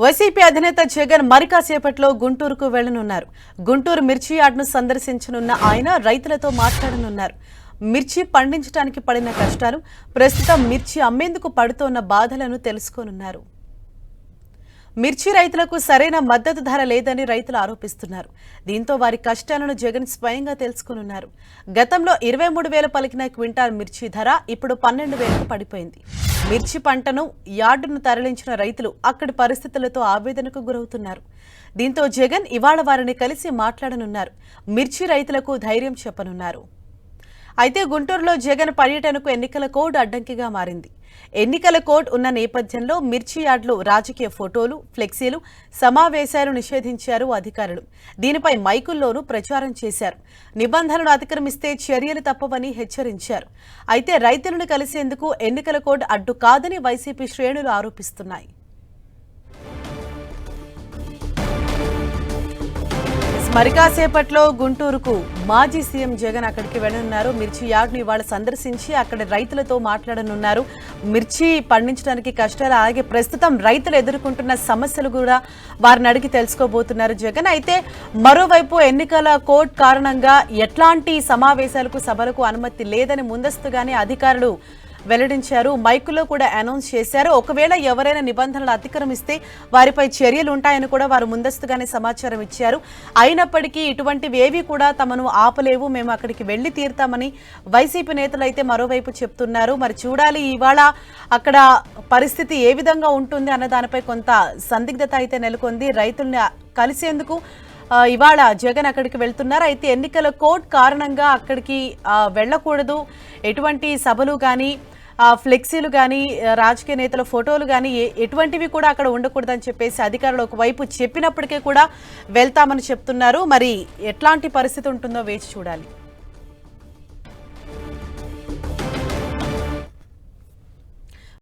YCP అధినేత జగన్ మరికాసేపట్లో గుంటూరుకు వెళ్ళనున్నారు గుంటూరు మిర్చి యార్డ్ను సందర్శించనున్న ఆయన రైతులతో మాట్లాడనున్నారు. మిర్చి పండించడానికి పడిన కష్టాలు ప్రస్తుతం మిర్చి అమ్మేందుకు పడుతోన్న బాధలను తెలుసుకోనున్నారు. మిర్చి రైతులకు సరైన మద్దతు ధర లేదని రైతులు ఆరోపిస్తున్నారు. దీంతో వారి కష్టాలను జగన్ స్వయంగా తెలుసుకునున్నారు. గతంలో ఇరవై మూడు వేల పలికిన క్వింటాల్ మిర్చి ధర ఇప్పుడు పన్నెండు వేలకు పడిపోయింది. మిర్చి పంటను యార్డును తరలించిన రైతులు అక్కడి పరిస్థితులతో ఆవేదనకు గురవుతున్నారు. దీంతో జగన్ ఇవాళ వారిని కలిసి మాట్లాడనున్నారు. మిర్చి రైతులకు ధైర్యం చెప్పనున్నారు. అయితే గుంటూరులో జగన్ పర్యటనకు ఎన్నికల కోడ్ అడ్డంకిగా మారింది. ఎన్నికల కోడ్ ఉన్న నేపథ్యంలో మిర్చి యార్డ్లో రాజకీయ ఫోటోలు ఫ్లెక్సీలు సమావేశాలు నిషేధించారు అధికారులు. దీనిపై మైకుల్లోనూ ప్రచారం చేశారు. నిబంధనలు అతిక్రమిస్తే చర్యలు తప్పవని హెచ్చరించారు. అయితే రైతులను కలిసేందుకు ఎన్నికల కోడ్ అడ్డు కాదని వైసీపీ శ్రేణులు ఆరోపిస్తున్నాయి. మరి కాసేపట్లో గుంటూరుకు మాజీ సీఎం జగన్ అక్కడికి వెళ్ళనున్నారు మిర్చి యార్డ్ను ఇవాళ సందర్శించి అక్కడ రైతులతో మాట్లాడనున్నారు. మిర్చి పండించడానికి కష్టాలు అలాగే ప్రస్తుతం రైతులు ఎదుర్కొంటున్న సమస్యలు కూడా వారిని అడిగి తెలుసుకోబోతున్నారు జగన్. అయితే మరోవైపు ఎన్నికల కోడ్ కారణంగా ఎట్లాంటి సమావేశాలకు సభలకు అనుమతి లేదని ముందస్తుగానే అధికారులు వెల్లడించారు. మైకులో కూడా అనౌన్స్ చేశారు. ఒకవేళ ఎవరైనా నిబంధనలు అతిక్రమిస్తే వారిపై చర్యలు ఉంటాయని కూడా వారు ముందస్తుగానే సమాచారం ఇచ్చారు. అయినప్పటికీ ఇటువంటివి ఏవి కూడా తమను ఆపలేవు. మేము అక్కడికి వెళ్ళి తీరుతామని వైసీపీ నేతలు అయితే మరోవైపు చెప్తున్నారు. మరి చూడాలి ఇవాళ అక్కడ పరిస్థితి ఏ విధంగా ఉంటుంది అన్న దానిపై కొంత సందిగ్ధత అయితే నెలకొంది. రైతుల్ని కలిసేందుకు ఇవాళ జగన్ అక్కడికి వెళ్తున్నారు. అయితే ఎన్నికల కోడ్ కారణంగా అక్కడికి వెళ్ళకూడదు. ఎటువంటి సభలు కానీ ఫ్లెక్సీలు కానీ రాజకీయ నేతల ఫోటోలు కానీ ఏ- ఎటువంటివి కూడా అక్కడ ఉండకూడదని చెప్పేసి అధికారులు ఒకవైపు చెప్పినప్పటికీ కూడా వెళ్తామని చెప్తున్నారు. మరి ఎట్లాంటి పరిస్థితి ఉంటుందో వేచి చూడాలి.